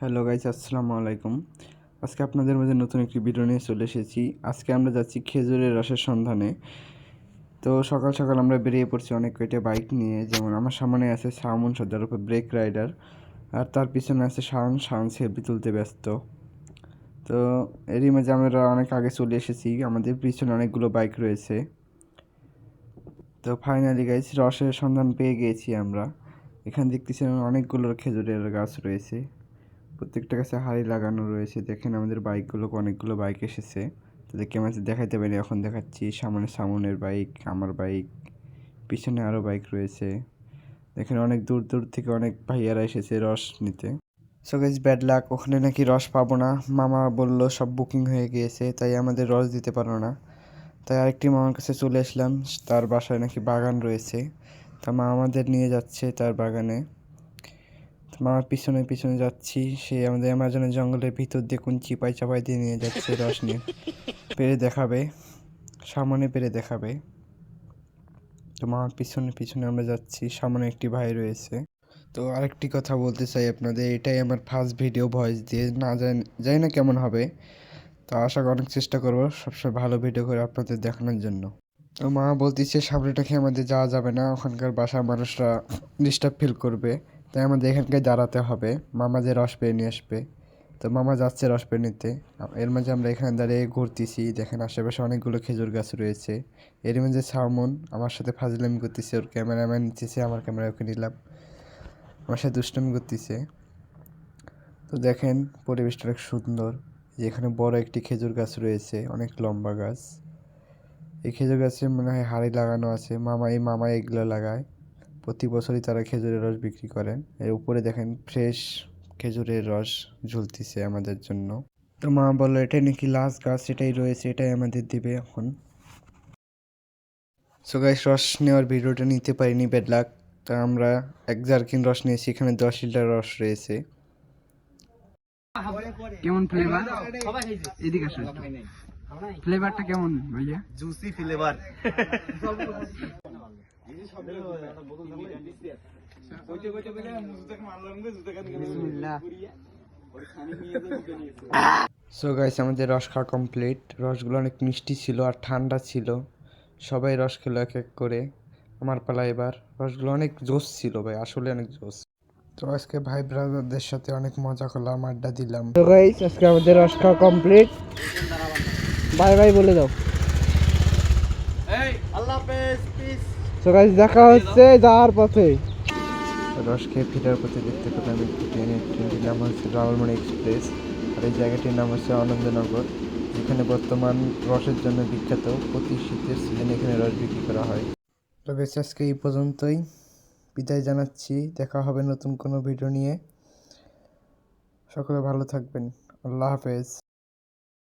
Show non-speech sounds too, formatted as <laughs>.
Hello guys আসসালামু আলাইকুম। আজকে আপনাদের মধ্যে নতুন একটি ভিডিও নিয়ে চলে এসেছি। আজকে আমরা যাচ্ছি খেজুরের রসের সন্ধানে। তো সকাল সকাল আমরা বেরিয়ে পড়ছি অনেক কয়টা বাইক নিয়ে। যেমন আমার সামনে আছে সামন সর্দার উপর ব্রেক রাইডার, আর তার পিছনে আছে শাওন শাওন সেলফি তুলতে ব্যস্ত। তো এরই মাঝে আমরা অনেক আগে চলে এসেছি। আমাদের পিছনে অনেকগুলো বাইক রয়েছে। তো ফাইনালি গাইজ রসের সন্ধান পেয়ে গিয়েছি আমরা। এখানে দেখতেছি অনেকগুলো খেজুরের গাছ রয়েছে। প্রত্যেকটা কাছে হাড়ি লাগানো রয়েছে। দেখেন আমাদের বাইকগুলো, অনেকগুলো বাইক এসেছে। তাদেরকে আমি দেখাইতে পারি এখন দেখাচ্ছি। সামনে সামনের বাইক, আমার বাইক, পিছনে আরও বাইক রয়েছে। দেখেন অনেক দূর দূর থেকে অনেক ভাইয়ারা এসেছে রস নিতে। সো গাইজ ব্যাড লাক ওখানে নাকি রস পাবো না। মামা বলল সব বুকিং হয়ে গিয়েছে, তাই আমাদের রস দিতে পারো না। তাই আরেকটি মামার কাছে চলে আসলাম, তার বাসায় নাকি বাগান রয়েছে। তা মা আমাদের নিয়ে যাচ্ছে তার বাগানে। মামার পিছনে পিছনে যাচ্ছি, সে আমাদের অ্যামাজনের জঙ্গলের ভিতর দিয়ে কোন চিপাই চাপাই দিয়ে নিয়ে যাচ্ছে রস নিয়ে। পেরে দেখাবে, সামনে পেরে দেখাবে। তো মামার পিছনে পিছনে আমরা যাচ্ছি, সামনে একটি ভাই রয়েছে। তো আরেকটি কথা বলতে চাই আপনাদের, এটাই আমার ফার্স্ট ভিডিও ভয়েস দিয়ে, না জানি না কেমন হবে। তো আশা করি অনেক চেষ্টা করব সবসময় ভালো ভিডিও করে আপনাদের দেখানোর জন্য। তো মা বলতেছে, সামনেটা খেয়ে আমাদের যাওয়া যাবে না, ওখানকার বাসার মানুষরা ডিস্টার্ব ফিল করবে। তাই আমাদের এখানকে দাঁড়াতে হবে। মামা যে রস পেয়ে নিয়ে আসবে। তো মামা যাচ্ছে রস পেয়ে নিতে। এর মাঝে আমরা এখানে দাঁড়িয়ে ঘুরতেছি। দেখেন আশেপাশে অনেকগুলো খেজুর গাছ রয়েছে। এর মাঝে সালমন আমার সাথে ফাজলামি করতেছে। ওর ক্যামেরাম্যান নিতেছে। আমার ক্যামেরা ওকে নিলাম। আমার সাথে দুষ্টামি করতেছে। তো দেখেন পরিবেশটা অনেক সুন্দর। যেখানে বড় একটি খেজুর গাছ রয়েছে। অনেক লম্বা গাছ। এই খেজুর গাছে মনে হয় হাড়ি লাগানো আছে। মামা এই মামা এগুলো লাগায়। প্রতি বছরই তারা খেজুরের রস বিক্রি করেন এর উপরে দেখেন ফ্রেশ খেজুরের রস ঝুলতিছে আমাদের জন্য। তো মা বলল এটাই নাকি লাস্ট গাছ এটাই রয়েছে এটাই আমাদের দিবে এখন। সো গাইস রস নেওয়ার ভিডিওটা নিতে পারিনি ব্যাড লাক তা আমরা এক জারকিন রস নিয়েছি এখানে দশ লিটার রস রয়েছে। কেমন ফ্লেভার এদিকে ফ্লেভারটা কেমন ভাইয়া? জুসি ফ্লেভার <laughs> সো গাইস আমাদের রস খাওয়া কমপ্লিট রসগুলো অনেক মিষ্টি ছিল আর ঠান্ডা ছিল। সবাই রস খেলো এক এক করে। আমার পালা এবার। রসগুলো অনেক জোস ছিল ভাই আসলে অনেক জোস। তো আজকে ভাই ব্রাদারদের সাথে অনেক মজা করলাম আড্ডা দিলাম। তো গাইস আজকে আমাদের রস খাওয়া কমপ্লিট বাই বাই বলে দাও আল্লাহ হাফেজ পিস তো গাইস দেখা হচ্ছে যাওয়ার পথে। রস খেয়ে ফিরার পথে দেখতে পেলাম একটি ট্রেনের ট্রেনটির নাম হচ্ছে রাওয়ালমণি এক্সপ্রেস। আর এই জায়গাটির নাম হচ্ছে আনন্দনগর, যেখানে বর্তমান রসের জন্য বিখ্যাত প্রতি শীতের সিজনে এখানে রস বিক্রি করা হয়। তো আজকে এই পর্যন্তই। বিদায় জানাচ্ছি। দেখা হবে নতুন কোনো ভিডিও নিয়ে। সকলে ভালো থাকবেন। আল্লাহ হাফেজ।